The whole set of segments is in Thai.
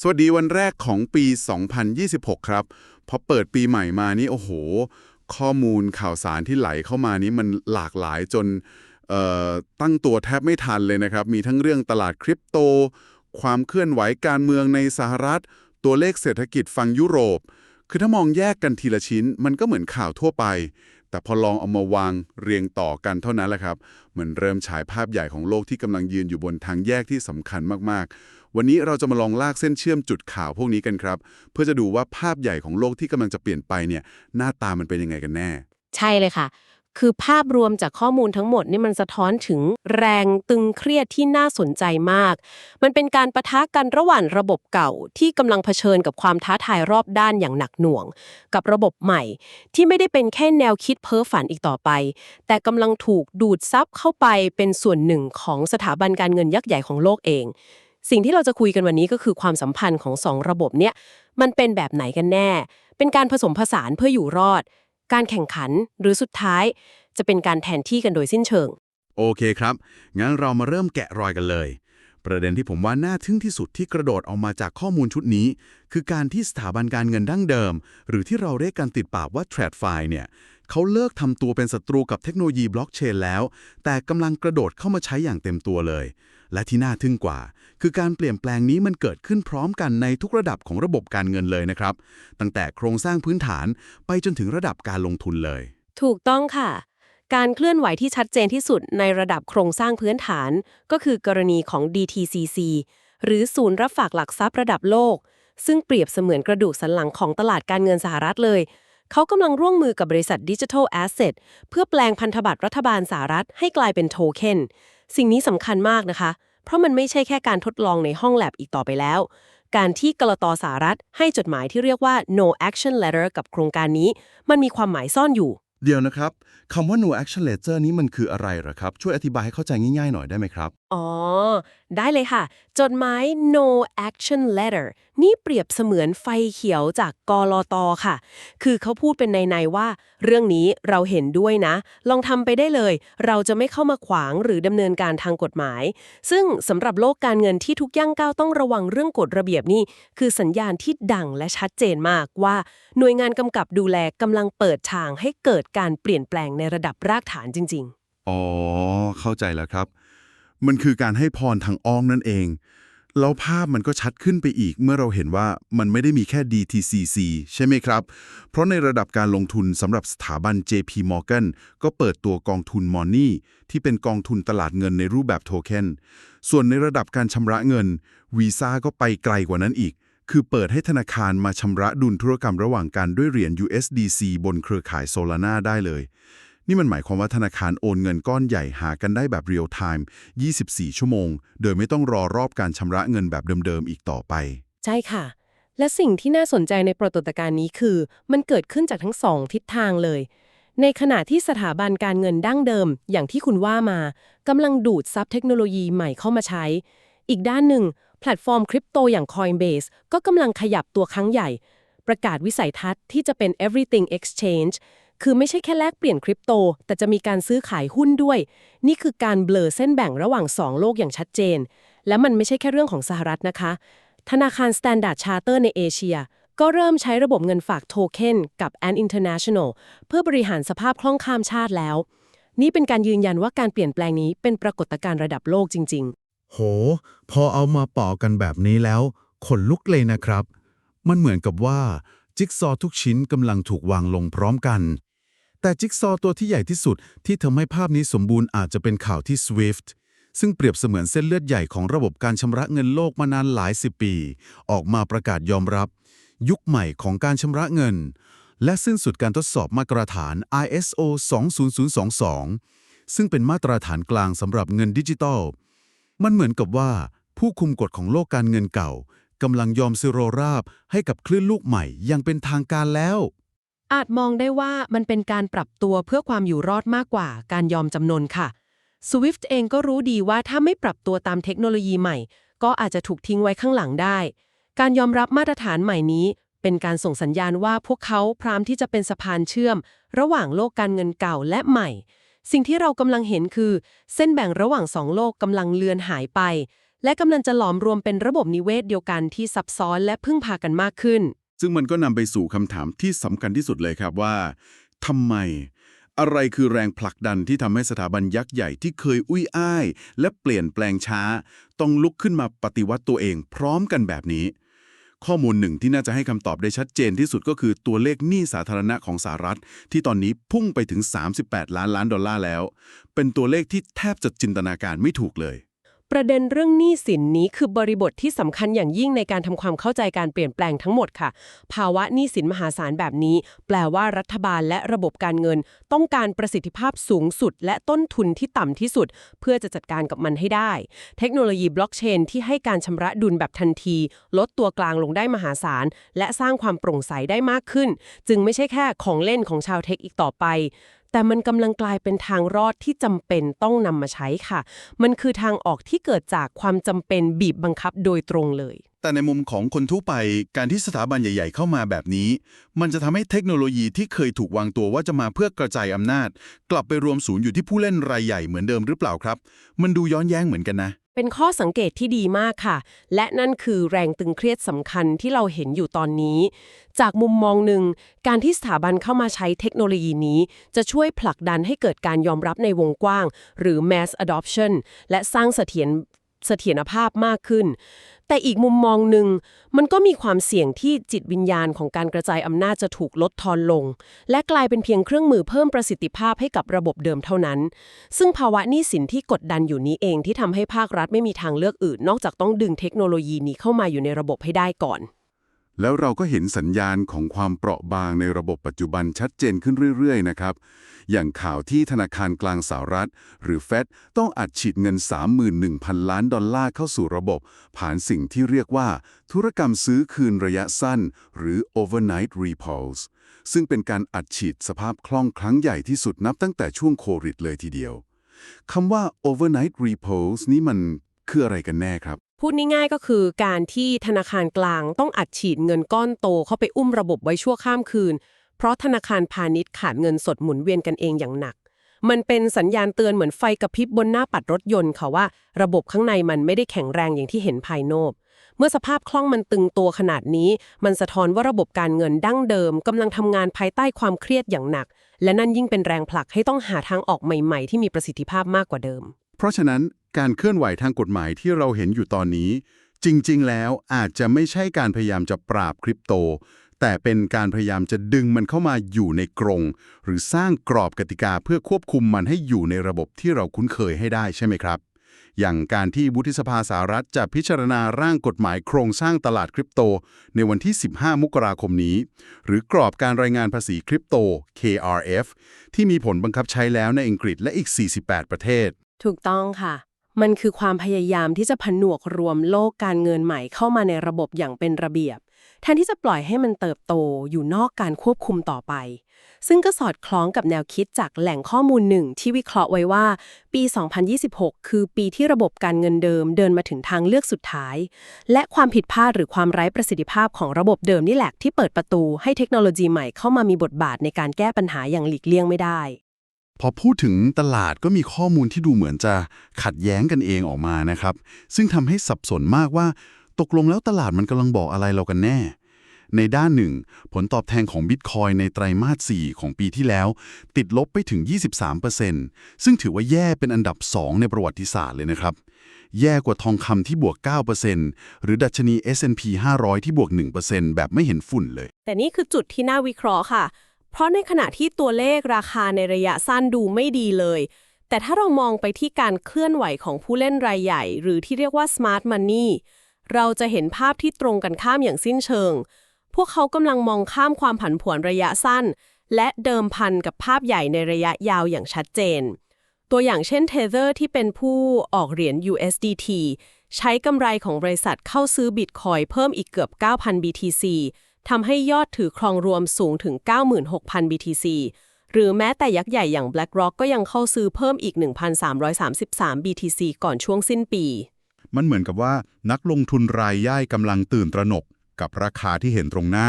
สวัสดีวันแรกของปี 2026 ครับ พอเปิดปีใหม่มานี่ โอ้โห ข้อมูลข่าวสารที่ไหลเข้ามานี้มันหลากหลายจนตั้งตัวแทบไม่ทันเลยนะครับ มีทั้งเรื่องตลาดคริปโต ความเคลื่อนไหวการเมืองในสหรัฐ ตัวเลขเศรษฐกิจฝั่งยุโรป คือถ้ามองแยกกันทีละชิ้น มันก็เหมือนข่าวทั่วไป แต่พอลองเอามาวางเรียงต่อกันเท่านั้นแหละครับ เหมือนเริ่มฉายภาพใหญ่ของโลกที่กำลังยืนอยู่บนทางแยกที่สำคัญมากๆ วันนี้เราจะมาลองลากเส้นเชื่อมจุดข่าวพวกนี้กันครับ เพื่อจะดูว่าภาพใหญ่ของโลกที่กำลังจะเปลี่ยนไปเนี่ยหน้าตามันเป็นยังไงกันแน่ ใช่เลยค่ะ คือภาพรวมจากข้อมูลทั้งหมดนี่มันสะท้อนถึงแรงตึงเครียดที่น่าสนใจมาก มันเป็นการประทะกันระหว่างระบบเก่าที่กำลังเผชิญกับความท้าทายรอบด้านอย่างหนักหน่วง กับระบบใหม่ ที่ไม่ได้เป็นแค่แนวคิดเพ้อฝันอีกต่อไป แต่กำลังถูกดูดซับเข้าไปเป็นส่วนหนึ่งของสถาบันการเงินยักษ์ใหญ่ของโลกเอง สิ่งที่เราจะคุยกันวันนี้ก็คือความสัมพันธ์ของสองระบบเนี่ยมันเป็นแบบไหนกันแน่ เป็นการผสมผสานเพื่ออยู่รอด การแข่งขันหรือสุดท้าย จะเป็นการแทนที่กันโดยสิ้นเชิง โอเคครับ งั้นเรามาเริ่มแกะรอยกันเลย ประเด็นที่ผมว่าน่าทึ่งที่สุดที่กระโดดออกมาจากข้อมูลชุดนี้ คือการที่สถาบันการเงินดั้งเดิม หรือที่เราเรียกกันติดปากว่า TradFi เนี่ยเขาเลิกทำตัวเป็นศัตรูกับเทคโนโลยีบล็อกเชนแล้ว แต่กำลังกระโดดเข้ามาใช้อย่างเต็มตัวเลย และที่น่าทึ่งกว่า คือการเปลี่ยนแปลงนี้มันเกิดขึ้นพร้อมกันในทุกระดับของระบบการเงินเลยนะครับ ตั้งแต่โครงสร้างพื้นฐานไปจนถึงระดับการลงทุนเลย ถูกต้องค่ะ การเคลื่อนไหวที่ชัดเจนที่สุดในระดับโครงสร้างพื้นฐาน ก็คือกรณีของ DTCC หรือศูนย์รับฝากหลักทรัพย์ระดับโลก ซึ่งเปรียบเสมือนกระดูกสันหลังของตลาดการเงินสหรัฐเลยเขากำลังร่วมมือกับบริษัท Digital Asset เพื่อแปลงพันธบัตรรัฐบาลสหรัฐให้กลายเป็นโทเค็น สิ่งนี้สำคัญมากนะคะ เพราะมันไม่ใช่แค่การทดลองในห้องแลบอีกต่อไปแล้ว การที่กลตสหรัฐให้จดหมายที่เรียกว่า no action letter กับโครงการนี้ มันมีความหมายซ่อนอยู่ เดี๋ยวนะครับคำว่า no action letter นี้มันคืออะไรเหรอครับ ช่วยอธิบายให้เข้าใจง่ายๆหน่อยได้ไหมครับอ๋อ ได้เลยค่ะ จดหมาย no action letter นี่เปรียบเสมือนไฟเขียวจากกรลตค่ะ คือเขาพูดเป็นในๆว่า เรื่องนี้เราเห็นด้วยนะ ลองทำไปได้เลย เราจะไม่เข้ามาขวางหรือดำเนินการทางกฎหมาย ซึ่งสำหรับโลกการเงินที่ทุกย่างก้าวต้องระวังเรื่องกฎระเบียบนี่ คือสัญญาณที่ดังและชัดเจนมากว่า หน่วยงานกำกับดูแลกำลังเปิดทางให้เกิดการเปลี่ยนแปลงในระดับรากฐานจริง ๆ อ๋อ เข้าใจแล้วครับ มันคือการให้พรทางอ้อมนั่นเอง แล้วภาพมันก็ชัดขึ้นไปอีกเมื่อเราเห็นว่ามันไม่ได้มีแค่ DTCC ใช่ไหมครับ เพราะในระดับการลงทุนสำหรับสถาบัน JP Morgan ก็เปิดตัวกองทุน Money ที่เป็นกองทุนตลาดเงินในรูปแบบโทเค็นส่วนในระดับการชำระเงิน Visa ก็ไปไกลกว่านั้นอีกคือเปิดให้ธนาคารมาชำระดุลธุรกรรมระหว่างกันด้วยเหรียญ USDC บนเครือข่าย Solana ได้เลย นี่มันหมายความว่าธนาคารโอนเงินก้อนใหญ่หากันได้แบบเรียลไทม์ 24 ชั่วโมง โดยไม่ต้องรอรอบการชำระเงินแบบเดิมๆ อีกต่อไป ใช่ค่ะ และสิ่งที่น่าสนใจในปรากฏการณ์นี้คือ มันเกิดขึ้นจากทั้งสองทิศทางเลย ในขณะที่สถาบันการเงินดั้งเดิม อย่างที่คุณว่ามา กำลังดูดซับเทคโนโลยีใหม่เข้ามาใช้ อีกด้านหนึ่ง แพลตฟอร์มคริปโตอย่าง Coinbase ก็กำลังขยับตัวครั้งใหญ่ ประกาศวิสัยทัศน์ที่จะเป็น everything exchange คือไม่ใช่แค่แลกเปลี่ยนคริปโต แต่จะมีการซื้อขายหุ้นด้วย นี่คือการเบลอเส้นแบ่งระหว่างสองโลกอย่างชัดเจน และมันไม่ใช่แค่เรื่องของสหรัฐนะคะ ธนาคาร Standard Charter ในเอเชีย ก็เริ่มใช้ระบบเงินฝากโทเค็นกับ a n International เพื่อบริหารสภาพคล่องข้ามชาติแล้ว นี่เป็นการยืนยันว่าการเปลี่ยนแปลงนี้เป็นปรากฏการณ์ระดับโลกจริง ๆ โห พอเอามาปอกันแบบนี้แล้วขนลุกเลยนะครับ มันเหมือนกับว่า จิ๊กซอทุกชิ้นกำลังถูกวางลงพร้อมกัน แต่จิ๊กซอว์ตัวที่ใหญ่ที่สุดที่ทำให้ภาพนี้สมบูรณ์อาจจะเป็นข่าวที่ SWIFT ซึ่งเปรียบเสมือนเส้นเลือดใหญ่ของระบบการชำระเงินโลกมานานหลายสิบปี ออกมาประกาศยอมรับ ยุคใหม่ของการชำระเงิน และสิ้นสุดการทดสอบมาตรฐาน ISO 20022 ซึ่งเป็นมาตรฐานกลางสำหรับเงินดิจิทัลมันเหมือนกับว่า ผู้คุมกฎของโลกการเงินเก่ากำลังยอมซิโรราบให้กับคลื่นลูกใหม่อยังเป็นทางการแล้ว อาจมองได้ว่ามันเป็นการปรับตัวเพื่อความอยู่รอดมากกว่าการยอมจำนนค่ะ Swift เองก็รู้ดีว่าถ้าไม่ปรับตัวตามเทคโนโลยีใหม่ ก็อาจจะถูกทิ้งไว้ข้างหลังได้ การยอมรับมาตรฐานใหม่นี้ เป็นการส่งสัญญาณว่าพวกเขาพร้อมที่จะเป็นสะพานเชื่อม ระหว่างโลกการเงินเก่าและใหม่ สิ่งที่เรากำลังเห็นคือ เส้นแบ่งระหว่างสองโลกกำลังเลือนหายไป และกำลังจะหลอมรวมเป็นระบบนิเวศเดียวกันที่ซับซ้อนและพึ่งพากันมากขึ้น ซึ่งมันก็นำไปสู่คำถามที่สำคัญที่สุดเลยครับว่าทำไม อะไรคือแรงผลักดันที่ทำให้สถาบันยักษ์ใหญ่ที่เคยอุ้ยอ้าย และเปลี่ยนแปลงช้า ต้องลุกขึ้นมาปฏิวัติตัวเองพร้อมกันแบบนี้ ข้อมูลหนึ่งที่น่าจะให้คำตอบได้ชัดเจนที่สุดก็คือตัวเลขหนี้สาธารณะของสหรัฐ ที่ตอนนี้พุ่งไปถึง 38 ล้านล้านดอลลาร์แล้ว เป็นตัวเลขที่แทบจะจินตนาการไม่ถูกเลย ประเด็นเรื่องหนี้สินนี้คือบริบทที่สำคัญอย่างยิ่งในการทำความเข้าใจการเปลี่ยนแปลงทั้งหมดค่ะ ภาวะหนี้สินมหาศาลแบบนี้ แปลว่ารัฐบาลและระบบการเงิน ต้องการประสิทธิภาพสูงสุด และต้นทุนที่ต่ำที่สุด เพื่อจะจัดการกับมันให้ได้ เทคโนโลยีบล็อกเชนที่ให้การชำระดุลแบบทันที ลดตัวกลางลงได้มหาศาลและสร้างความโปร่งใสได้มากขึ้น จึงไม่ใช่แค่ของเล่นของชาวเทคอีกต่อไปแต่มันกำลังกลายเป็นทางรอดที่จำเป็นต้องนำมาใช้ค่ะ มันคือทางออกที่เกิดจากความจำเป็นบีบบังคับโดยตรงเลย แต่ในมุมของคนทั่วไปการที่สถาบันใหญ่ ๆ เข้ามาแบบนี้ มันจะทำให้เทคโนโลยีที่เคยถูกวางตัวว่าจะมาเพื่อกระจายอำนาจ กลับไปรวมศูนย์อยู่ที่ผู้เล่นรายใหญ่เหมือนเดิมหรือเปล่าครับ มันดูย้อนแย้งเหมือนกันนะ เป็นข้อสังเกตที่ดีมากค่ะ และนั่นคือแรงตึงเครียดสำคัญที่เราเห็นอยู่ตอนนี้ จากมุมมองหนึ่ง การที่สถาบันเข้ามาใช้เทคโนโลยีนี้ จะช่วยผลักดันให้เกิดการยอมรับในวงกว้าง หรือ mass adoption และสร้างเสถียรเสถียรภาพมากขึ้น แต่อีกมุมมองหนึ่งมันก็มีความเสี่ยงที่จิตวิญญาณของการกระจายอำนาจจะถูกลดทอนลง และกลายเป็นเพียงเครื่องมือเพิ่มประสิทธิภาพให้กับระบบเดิมเท่านั้น ซึ่งภาวะนี้สินที่กดดันอยู่นี้เองที่ทำให้ภาครัฐไม่มีทางเลือกอื่น นอกจากต้องดึงเทคโนโลยีนี้เข้ามาอยู่ในระบบให้ได้ก่อน แล้วเราก็เห็นสัญญาณของความเปราะบางในระบบปัจจุบันชัดเจนขึ้นเรื่อยๆ นะครับ อย่างข่าวที่ธนาคารกลางสหรัฐ หรือเฟดต้องอัดฉีดเงิน 31,000 ล้านดอลลาร์เข้าสู่ระบบ ผ่านสิ่งที่เรียกว่า ธุรกรรมซื้อคืนระยะสั้น หรือ overnight repos ซึ่งเป็นการอัดฉีดสภาพคล่องครั้งใหญ่ที่สุดนับตั้งแต่ช่วงโควิดเลยทีเดียวคำว่า overnight repos นี้มันคืออะไรกันแน่ครับ พูดง่ายๆก็คือการที่ธนาคารกลางต้องอัดฉีดเงินก้อนโตเข้าไปอุ้มระบบไว้ชั่วข้ามคืน เพราะธนาคารพาณิชย์ขาดเงินสดหมุนเวียนกันเองอย่างหนัก มันเป็นสัญญาณเตือนเหมือนไฟกระพริบบนหน้าปัดรถยนต์ค่ะว่า ระบบข้างในมันไม่ได้แข็งแรงอย่างที่เห็นภายนอกเมื่อสภาพคล่องมันตึงตัวขนาดนี้ มันสะท้อนว่าระบบการเงินดั้งเดิมกำลังทำงานภายใต้ความเครียดอย่างหนัก และนั่นยิ่งเป็นแรงผลักให้ต้องหาทางออกใหม่ ๆ ที่มีประสิทธิภาพมากกว่าเดิม เพราะฉะนั้น การเคลื่อนไหวทางกฎหมายที่เราเห็นอยู่ตอนนี้ จริง ๆ แล้วอาจจะไม่ใช่การพยายามจะปราบคริปโต แต่เป็นการพยายามจะดึงมันเข้ามาอยู่ในกรง หรือสร้างกรอบกติกาเพื่อควบคุมมันให้อยู่ในระบบที่เราคุ้นเคยให้ได้ใช่ไหมครับอย่างการที่วุฒิสภาสหรัฐจะพิจารณาร่างกฎหมายโครงสร้างตลาดคริปโต ในวันที่ 15 มกราคมนี้ หรือกรอบการรายงานภาษีคริปโต KRF ที่มีผลบังคับใช้แล้วในอังกฤษและอีก 48 ประเทศ ถูกต้องค่ะ มันคือความพยายามที่จะผนวกรวมโลกการเงินใหม่เข้ามาในระบบอย่างเป็นระเบียบ แทนที่จะปล่อยให้มันเติบโตอยู่นอกการควบคุมต่อไป ซึ่งก็สอดคล้องกับแนวคิดจากแหล่งข้อมูลหนึ่งที่วิเคราะห์ไว้ว่า ปี 2026 คือปีที่ระบบการเงินเดิมเดินมาถึงทางเลือกสุดท้าย และความผิดพลาดหรือความไร้ประสิทธิภาพของระบบเดิมนี่แหละที่เปิดประตูให้เทคโนโลยีใหม่เข้ามามีบทบาทในการแก้ปัญหาอย่างหลีกเลี่ยงไม่ได้ พอพูดถึงตลาดก็มีข้อมูลที่ดูเหมือนจะขัดแย้งกันเองออกมานะครับ ซึ่งทำให้สับสนมากว่า ตกลงแล้วตลาดมันกำลังบอกอะไรเรากันแน่ ในด้านหนึ่ง ผลตอบแทนของบิตคอยในไตรมาส 4 ของปีที่แล้ว ติดลบไปถึง 23%ซึ่งถือว่าแย่เป็นอันดับ 2 ในประวัติศาสตร์เลยนะครับ แย่กว่าทองคำที่บวก 9%หรือดัชนี S&P 500 ที่บวก 1%แบบไม่เห็นฝุ่นเลย แต่นี่คือจุดที่น่าวิเคราะห์ค่ะ เพราะในขณะที่ตัวเลขราคาในระยะสั้นดูไม่ดีเลย แต่ถ้าเรามองไปที่การเคลื่อนไหวของผู้เล่นรายใหญ่ หรือที่เรียกว่า smart money เราจะเห็นภาพที่ตรงกันข้ามอย่างสิ้นเชิง พวกเขากำลังมองข้ามความผันผวนระยะสั้น และเดิมพันกับภาพใหญ่ในระยะยาวอย่างชัดเจน ตัวอย่างเช่น Tether ที่เป็นผู้ออกเหรียญ USDT ใช้กำไรของบริษัทเข้าซื้อบิตคอยเพิ่มอีกเกือบ 9,000 BTC ทำให้ยอดถือครองรวมสูงถึง 96,000 BTC หรือแม้แต่ยักษ์ใหญ่อย่าง BlackRock ก็ยังเข้าซื้อเพิ่มอีก 1,333 BTC ก่อนช่วงสิ้นปี มันเหมือนกับว่านักลงทุนรายย่อยกำลังตื่นตระหนกกับราคาที่เห็นตรงหน้า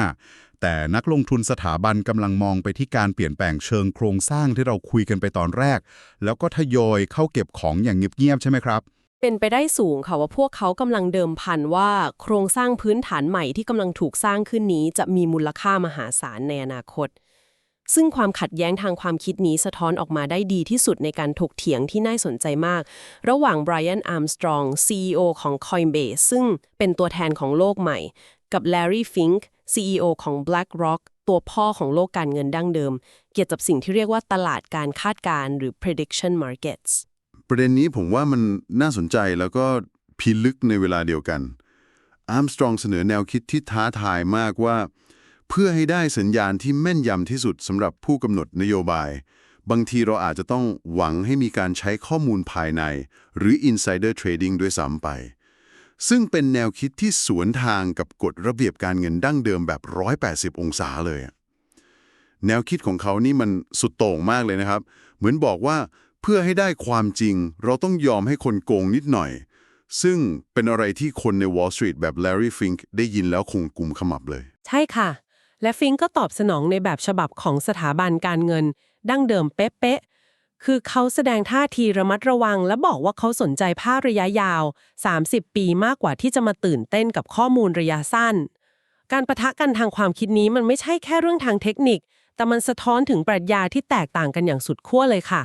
แต่นักลงทุนสถาบันกำลังมองไปที่การเปลี่ยนแปลงเชิงโครงสร้างที่เราคุยกันไปตอนแรก แล้วก็ทยอยเข้าเก็บของอย่างเงียบๆใช่ไหมครับ เป็นไปได้สูงค่ะว่าพวกเขากำลังเดิมพันว่า โครงสร้างพื้นฐานใหม่ที่กำลังถูกสร้างขึ้นนี้ จะมีมูลค่ามหาศาลในอนาคต ซึ่งความขัดแย้งทางความคิดนี้สะท้อนออกมาได้ดีที่สุดในการถกเถียงที่น่าสนใจมาก ระหว่าง Brian Armstrong CEO ของ Coinbase ซึ่งเป็นตัวแทนของโลกใหม่ กับ Larry Fink CEO ของ BlackRock ตัวพ่อของโลกการเงินดั้งเดิม เกี่ยวกับสิ่งที่เรียกว่าตลาดการคาดการณ์หรือ prediction markets ประเด็นนี้ผมว่ามันน่าสนใจแล้วก็พิลึกในเวลาเดียวกันอาร์มสตรองเสนอแนวคิดที่ท้าทายมากว่า เพื่อให้ได้สัญญาณที่แม่นยำที่สุดสำหรับผู้กำหนดนโยบาย บางทีเราอาจจะต้องหวังให้มีการใช้ข้อมูลภายใน หรือ insider trading ด้วยซ้ำไป ซึ่งเป็นแนวคิดที่สวนทางกับกฎระเบียบการเงินดั้งเดิมแบบ 180 องศาเลย แนวคิดของเขานี่มันสุดโต่งมากเลยนะครับ เหมือนบอกว่า เพื่อให้ได้ความจริง เราต้องยอมให้คนโกงนิดหน่อย ซึ่งเป็นอะไรที่คนใน Wall Street แบบ Larry Fink ได้ยินแล้วคงกุมขมับเลย ใช่ค่ะ และฟิงก์ก็ตอบสนองในแบบฉบับของสถาบันการเงิน ดั้งเดิมเป๊ะๆ คือเขาแสดงท่าทีระมัดระวัง และบอกว่าเขาสนใจภาพระยะยาว 30 ปีมากกว่าที่จะมาตื่นเต้นกับข้อมูลระยะสั้น การประทะกันทางความคิดนี้มันไม่ใช่แค่เรื่องทางเทคนิค แต่มันสะท้อนถึงปรัชญาที่แตกต่างกันอย่างสุดขั้วเลยค่ะ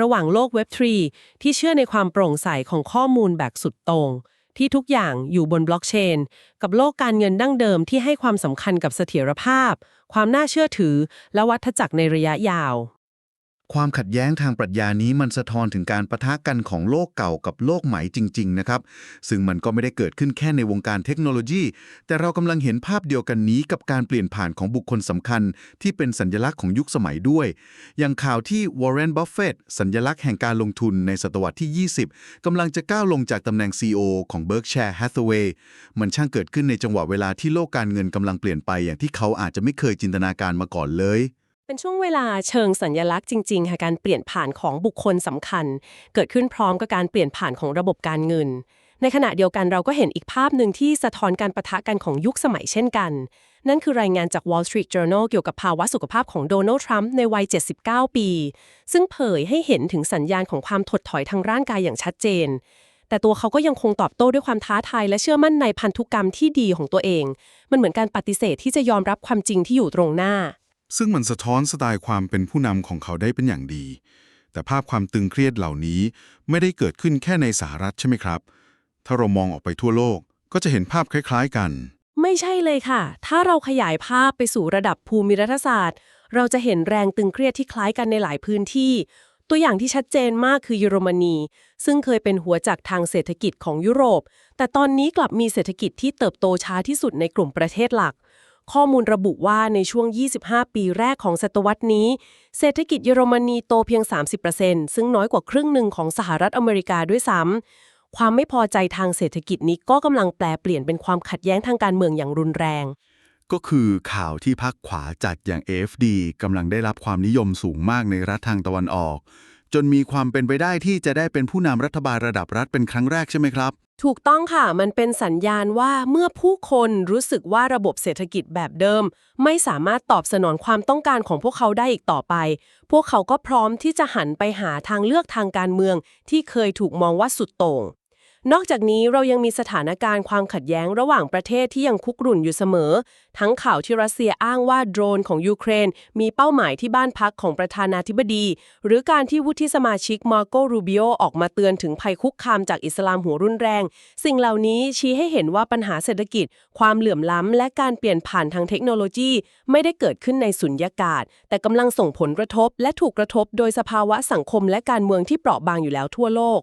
ระหว่างโลกเว็บ3ที่เชื่อในความโปร่งใสของข้อมูลแบบสุดโต่งที่ทุกอย่างอยู่บนบล็อกเชน กับโลกการเงินดั้งเดิมที่ให้ความสำคัญกับเสถียรภาพ ความน่าเชื่อถือ และวัฏจักรในระยะยาว ความขัดแย้งทางปรัชญานี้มันสะท้อนถึงการประทะกันของโลกเก่ากับโลกใหม่จริง ๆ นะครับ ซึ่งมันก็ไม่ได้เกิดขึ้นแค่ในวงการเทคโนโลยี แต่เรากำลังเห็นภาพเดียวกันนี้กับการเปลี่ยนผ่านของบุคคลสำคัญ ที่เป็นสัญลักษณ์ของยุคสมัยด้วย อย่างข่าวที่ Warren Buffett สัญลักษณ์แห่งการลงทุนในศตวรรษที่ 20 กำลังจะก้าวลงจากตำแหน่ง CEO ของ Berkshire Hathaway มันช่างเกิดขึ้นในจังหวะเวลาที่โลกการเงินกำลังเปลี่ยนไปอย่างที่เขาอาจจะไม่เคยจินตนาการมาก่อนเลย เป็นช่วงเวลาเชิงสัญญลักษณ์จริงๆค่ะการเปลี่ยนผ่านของบุคคลสำคัญ เกิดขึ้นพร้อมกับการเปลี่ยนผ่านของระบบการเงิน ในขณะเดียวกันเราก็เห็นอีกภาพหนึ่งที่สะท้อนการประทะกันของยุคสมัยเช่นกัน นั่นคือรายงานจาก Wall Street Journal เกี่ยวกับภาวะสุขภาพของโดนัลด์ทรัมป์ในวัย 79 ปี ซึ่งเผยให้เห็นถึงสัญญาณของความถดถอยทางร่างกายอย่างชัดเจนแต่ตัวเขาก็ยังคงตอบโต้ด้วยความท้าทายและเชื่อมั่นในพันธุกรรมที่ดีของตัวเอง มันเหมือนการปฏิเสธที่จะยอมรับความจริงที่อยู่ตรงหน้า ซึ่งมันสะท้อนสไตล์ความเป็นผู้นำของเขาได้เป็นอย่างดี แต่ภาพความตึงเครียดเหล่านี้ไม่ได้เกิดขึ้นแค่ในสหรัฐใช่ไหมครับ ถ้าเรามองออกไปทั่วโลกก็จะเห็นภาพคล้ายๆกัน ไม่ใช่เลยค่ะ ถ้าเราขยายภาพไปสู่ระดับภูมิรัฐศาสตร์ เราจะเห็นแรงตึงเครียดที่คล้ายกันในหลายพื้นที่ ตัวอย่างที่ชัดเจนมากคือเยอรมนี ซึ่งเคยเป็นหัวจักทางเศรษฐกิจของยุโรป แต่ตอนนี้กลับมีเศรษฐกิจที่เติบโตช้าที่สุดในกลุ่มประเทศหลัก ข้อมูลระบุว่าในช่วง 25 ปีแรกของศตวรรษนี้ เศรษฐกิจเยอรมนีโตเพียง 30%ซึ่งน้อยกว่าครึ่งหนึ่งของสหรัฐอเมริกาด้วยซ้ำความไม่พอใจทางเศรษฐกิจนี้ก็กำลังแปลเปลี่ยนเป็นความขัดแย้งทางการเมืองอย่างรุนแรง ก็คือข่าวที่พักขวาจัดอย่าง AFD กำลังได้รับความนิยมสูงมากในรัฐทางตะวันออก จนมีความเป็นไปได้ที่จะได้เป็นผู้นำรัฐบาลระดับรัฐเป็นครั้งแรกใช่ไหมครับ ถูกต้องค่ะ มันเป็นสัญญาณว่าเมื่อผู้คนรู้สึกว่าระบบเศรษฐกิจแบบเดิม ไม่สามารถตอบสนองความต้องการของพวกเขาได้อีกต่อไป พวกเขาก็พร้อมที่จะหันไปหาทางเลือกทางการเมือง ที่เคยถูกมองว่าสุดโต่ง นอกจากนี้เรายังมีสถานการณ์ความขัดแย้งระหว่างประเทศที่ยังคุกรุ่นอยู่เสมอ ทั้งข่าวที่รัสเซียอ้างว่าโดรนของยูเครน มีเป้าหมายที่บ้านพักของประธานาธิบดี หรือการที่วุฒิสมาชิกมาโกรูบิโอออกมาเตือนถึงภัยคุกคามจากอิสลามหัวรุนแรง สิ่งเหล่านี้ชี้ให้เห็นว่าปัญหาเศรษฐกิจ ความเหลื่อมล้ำ และการเปลี่ยนผ่านทางเทคโนโลยี ไม่ได้เกิดขึ้นในสุญญากาศ แต่กำลังส่งผลกระทบ และถูกกระทบ โดยสภาวะสังคมและการเมืองที่เปราะบางอยู่แล้วทั่วโลก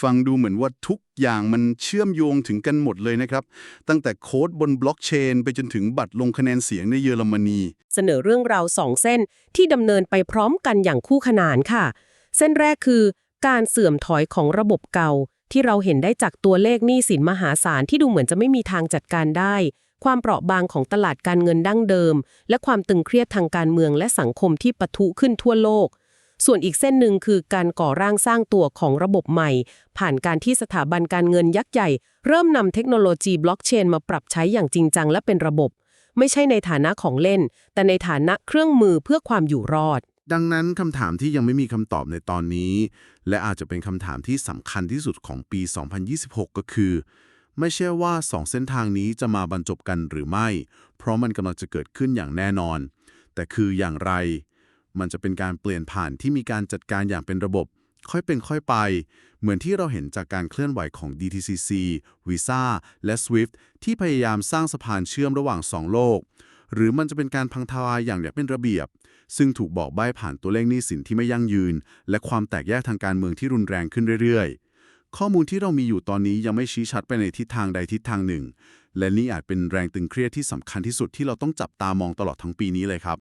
ฟังดูเหมือนว่าทุกอย่างมันเชื่อมโยงถึงกันหมดเลยนะครับ ตั้งแต่โค้ดบนบล็อกเชน ไปจนถึงบัตรลงคะแนนเสียงในเยอรมนี เสนอเรื่องราวสองเส้นที่ดำเนินไปพร้อมกันอย่างคู่ขนานค่ะ เส้นแรกคือการเสื่อมถอยของระบบเก่า ที่เราเห็นได้จากตัวเลขหนี้สินมหาศาลที่ดูเหมือนจะไม่มีทางจัดการได้ ความเปราะบางของตลาดการเงินดั้งเดิม และความตึงเครียดทางการเมืองและสังคมที่ปะทุขึ้นทั่วโลก ส่วนอีกเส้นหนึ่งคือการก่อร่างสร้างตัวของระบบใหม่ ผ่านการที่สถาบันการเงินยักษ์ใหญ่ เริ่มนำเทคโนโลยีบล็อกเชนมาปรับใช้อย่างจริงจังและเป็นระบบ ไม่ใช่ในฐานะของเล่น แต่ในฐานะเครื่องมือเพื่อความอยู่รอด ดังนั้นคำถามที่ยังไม่มีคำตอบในตอนนี้ และอาจจะเป็นคำถามที่สำคัญที่สุดของปี 2026 ก็คือ ไม่ใช่ว่าสองเส้นทางนี้จะมาบรรจบกันหรือไม่ เพราะมันกำลังจะเกิดขึ้นอย่างแน่นอน แต่คืออย่างไร มันจะเป็นการเปลี่ยนผ่านที่มีการจัดการอย่างเป็นระบบ ค่อยเป็นค่อยไป เหมือนที่เราเห็นจากการเคลื่อนไหวของ DTCC Visa และ SWIFT ที่พยายามสร้างสะพานเชื่อมระหว่างสองโลก หรือมันจะเป็นการพังทลายอย่างแบบเป็นระเบียบ ซึ่งถูกบอกใบ้ผ่านตัวเลขหนี้สินที่ไม่ยั่งยืน และความแตกแยกทางการเมืองที่รุนแรงขึ้นเรื่อยๆข้อมูลที่เรามีอยู่ตอนนี้ยังไม่ชี้ชัดไปในทิศทางใดทิศทางหนึ่ง และนี่อาจเป็นแรงตึงเครียดที่สำคัญที่สุดที่เราต้องจับตามองตลอดทั้งปีนี้เลยครับ